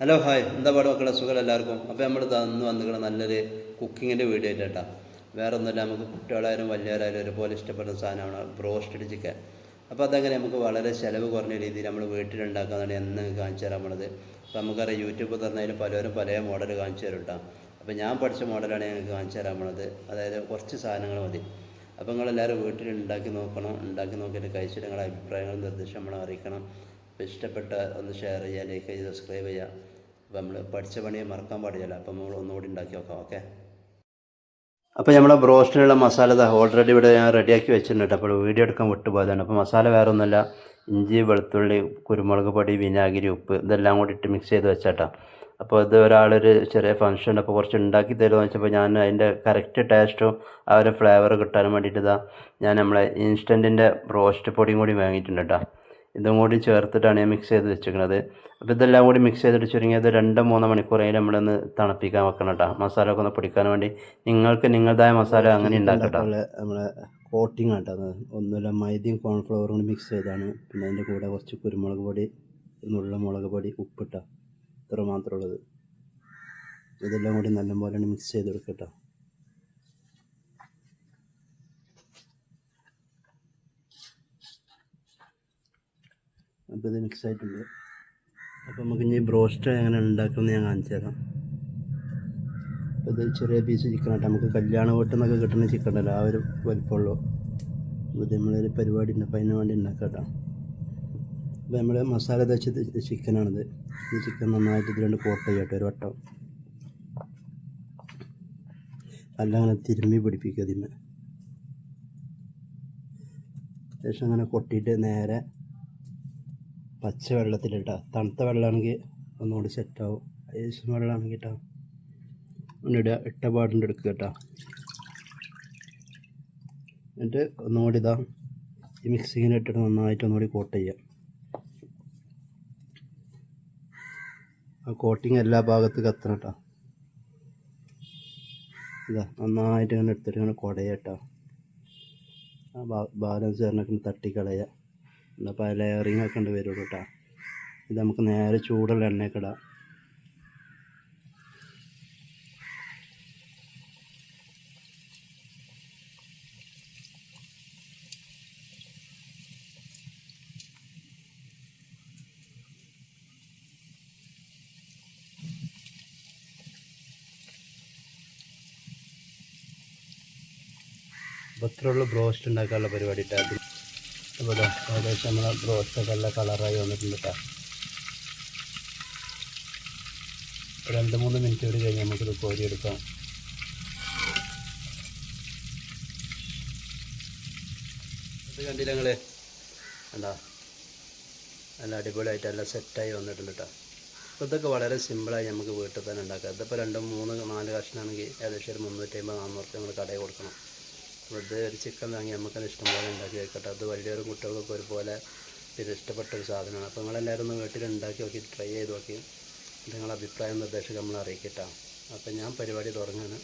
Hello hi എന്താ പാട് മക്കളെ? സുഖം എല്ലാവർക്കും? അപ്പോൾ നമ്മൾ തന്നു വന്നിരിക്കണം നല്ലൊരു കുക്കിങ്ങിന്റെ വീഡിയോ ആയിട്ട്. കേട്ടോ വേറെ ഒന്നുമില്ല നമുക്ക് കുട്ടികളായാലും വലിയവരായാലും ഒരുപോലെ ഇഷ്ടപ്പെടുന്ന സാധനമാണ് ബ്രോസ്റ്റഡ് ചിക്കൻ. അപ്പോൾ അതങ്ങനെ നമുക്ക് വളരെ ചിലവ് കുറഞ്ഞ രീതിയിൽ നമ്മൾ വീട്ടിലുണ്ടാക്കാന്നാണ് എന്ന് കാണിച്ചു തരാൻ പോണത്. അപ്പോൾ നമുക്കറിയാം യൂട്യൂബ് തുറന്നതിൽ പലരും പല മോഡൽ കാണിച്ചു തരും കേട്ടോ അപ്പോൾ ഞാൻ പഠിച്ച മോഡലാണ് ഞങ്ങൾക്ക് കാണിച്ചു തരാൻ പോണത്. അതായത് കുറച്ച് സാധനങ്ങൾ മതി. അപ്പോൾ നിങ്ങളെല്ലാവരും വീട്ടിൽ ഉണ്ടാക്കി നോക്കണം. ഉണ്ടാക്കി നോക്കിയിട്ട് കഴിച്ചിട്ട് നിങ്ങളുടെ അഭിപ്രായങ്ങളും നിർദ്ദേശം നമ്മളെ അറിയിക്കണം. ഇഷ്ടപ്പെട്ട ഒന്ന് ഷെയർ ചെയ്യുക ലൈക്ക് ചെയ്ത് സബ്സ്ക്രൈബ് ചെയ്യുക. അപ്പോൾ നമ്മൾ പഠിച്ച പണിയെ മറക്കാൻ പാടില്ല അപ്പോൾ നമ്മൾ ഒന്നുകൂടി ഉണ്ടാക്കി നോക്കാം ഓക്കെ അപ്പോൾ നമ്മളെ ബ്രോസ്റ്റിനുള്ള മസാല ഓൾറെഡി ഇവിടെ ഞാൻ റെഡിയാക്കി വെച്ചിട്ടുണ്ട്. അപ്പോൾ വീഡിയോ എടുക്കാൻ വിട്ടുപോയതാണ്. അപ്പോൾ മസാല വേറെ ഒന്നുമല്ല ഇഞ്ചി വെളുത്തുള്ളി കുരുമുളക് പൊടി വിനാഗിരി ഉപ്പ് ഇതെല്ലാം കൂടി ഇട്ട് മിക്സ് ചെയ്ത് വെച്ചാട്ടോ. അപ്പോൾ ഇത് ഒരാളൊരു ചെറിയ ഫംഗ്ഷൻ അപ്പോൾ കുറച്ച് ഉണ്ടാക്കി തരുമെന്ന് വെച്ചപ്പോൾ ഞാൻ അതിന്റെ കറക്റ്റ് ടേസ്റ്റും ആ ഒരു ഫ്ലേവർ കിട്ടാൻ വേണ്ടിയിട്ട് ഇതാ ഞാൻ നമ്മളെ ഇൻസ്റ്റന്റിന്റെ ബ്രോസ്റ്റ് പൊടിയും കൂടി വാങ്ങിയിട്ടുണ്ട്. കേട്ടോ ഇതും കൂടി ചേർത്തിട്ടാണ് ഞാൻ മിക്സ് ചെയ്ത് വെച്ചിരിക്കുന്നത് അപ്പോൾ ഇതെല്ലാം കൂടി മിക്സ് ചെയ്തിട്ട് ചുരുങ്ങിയത് രണ്ട് മൂന്ന് മണിക്കൂറായി നമ്മളൊന്ന് തണുപ്പിക്കാൻ വെക്കണം കേട്ടോ മസാല ഒക്കെ ഒന്ന് പിടിക്കാൻ വേണ്ടി നിങ്ങൾക്ക് നിങ്ങളുടേതായ മസാല അങ്ങനെ ഉണ്ടാക്കട്ടോ നമ്മളെ കോട്ടിങ് ആട്ടോ അത് ഒന്നുമില്ല മൈദയും കോൺഫ്ലവറും കൂടി മിക്സ് ചെയ്താണ്. പിന്നെ അതിന്റെ കൂടെ കുറച്ച് കുരുമുളക് പൊടി നുള്ള മുളക് പൊടി ഉപ്പിട്ട ഇത്ര മാത്രമുള്ളത് ഇതെല്ലാം കൂടി നല്ലപോലെ മിക്സ് ചെയ്ത് കൊടുക്കട്ടോ അപ്പോൾ ഇത് മിക്സ് ആയിട്ടുണ്ട്. അപ്പോൾ നമുക്ക് ഇനി ബ്രോസ്റ്റ് എങ്ങനെ ഉണ്ടാക്കുമെന്ന് ഞാൻ കാണിച്ചു തരാം. അപ്പോൾ ഇത് ചെറിയ പീസ് ചിക്കൻ ആട്ടോ. നമുക്ക് കല്യാണ വീട്ടിൽ കിട്ടുന്ന ചിക്കൻ ഉണ്ടല്ലോ ആ ഒരു വലിപ്പമുള്ളൂ. ഇത് നമ്മളൊരു പരിപാടി ഉണ്ട്. അപ്പോൾ അതിന് വേണ്ടി ഉണ്ടാക്കാം അപ്പോൾ നമ്മൾ മസാല തേച്ചത് ചിക്കനാണിത് ഈ ചിക്കൻ നന്നായിട്ട് ഇത് രണ്ട് കോട്ട് ചെയ്യട്ടെ ഒരു വട്ടം. അല്ല അങ്ങനെ തിരുമ്മി പിടിപ്പിക്കുക അതിന് ശേഷം അങ്ങനെ കൊട്ടിയിട്ട് നേരെ പച്ച വെള്ളത്തിലിട്ടാ. തണുത്ത വെള്ളമാണെങ്കിൽ ഒന്നുകൂടി സെറ്റാവും ഐസ് വെള്ളമാണെങ്കിൽ കേട്ടോ ഇടുക. ഇട്ട പാടിന്റെ എടുക്കുക കേട്ടോ. എന്നിട്ട് ഒന്നുകൂടി ഇതാ. ഈ മിക്സിങ്ങിന് ഇട്ടിട്ട് നന്നായിട്ട് ഒന്നുകൂടി കോട്ട് ചെയ്യാം ആ കോട്ടിങ് എല്ലാ ഭാഗത്തും കത്തണം കേട്ടോ. ഇതാ. നന്നായിട്ട് ഇങ്ങനെ എടുത്തിട്ട് ഇങ്ങനെ കുടയാട്ടോ ആ ബാലൻസ് ചേർന്നൊക്കെ തട്ടിക്കളയുക. എന്നപ്പോൾ ലെയറിങ് ഒക്കെ ഉണ്ട് വരുള്ളൂ കേട്ടോ. ഇത് നമുക്ക് നേരെ ചൂടുള്ള എണ്ണയൊക്കെ ഇടാം. അപ്പോൾ ഇത്രയുള്ള ബ്രോസ്റ്റ് ഉണ്ടാക്കാനുള്ള പരിപാടി ഇട്ടാൽ ഇതാ ഏകദേശം നമ്മളെ ബ്രോസ്റ്റൊക്കെ നല്ല കളറായി വന്നിട്ടുണ്ട് കേട്ടോ രണ്ട് മൂന്ന് മിനിറ്റ് കൂടി കഴിഞ്ഞ് നമുക്കിത് കോരിയെടുക്കാം. ഇത് കണ്ടില്ല നിങ്ങൾ എന്താ നല്ല അടിപൊളിയായിട്ട് നല്ല സെറ്റായി വന്നിട്ടുണ്ട് കേട്ടോ ഇതൊക്കെ വളരെ സിമ്പിളായി നമുക്ക് വീട്ടിൽ തന്നെ ഉണ്ടാക്കാം. ഇതിപ്പോൾ രണ്ടും മൂന്ന് നാല് കഷ്ണമാണെങ്കിൽ ഏകദേശം ഒരു മുന്നൂറ്റി അമ്പത് നാന്നൂറ് നമ്മൾ കടയിൽ കൊടുക്കണം. ഇത് ഒരു ചിക്കൻ വാങ്ങി നമുക്കത് ഇഷ്ടംപോലെ ഉണ്ടാക്കി വെക്കട്ടെ. അത് വലിയൊരു കുട്ടികൾക്കൊക്കെ ഒരുപോലെ ഇത് ഇഷ്ടപ്പെട്ട ഒരു സാധനമാണ്. അപ്പോൾ നിങ്ങളെല്ലാവരും ഒന്ന് വീട്ടിൽ ഉണ്ടാക്കി നോക്കി ട്രൈ ചെയ്ത് നോക്കി. നിങ്ങളുടെ അഭിപ്രായം നിർദ്ദേശം നമ്മൾ അറിയിക്കട്ടോ. അപ്പോൾ ഞാൻ പരിപാടി തുടങ്ങാണ്.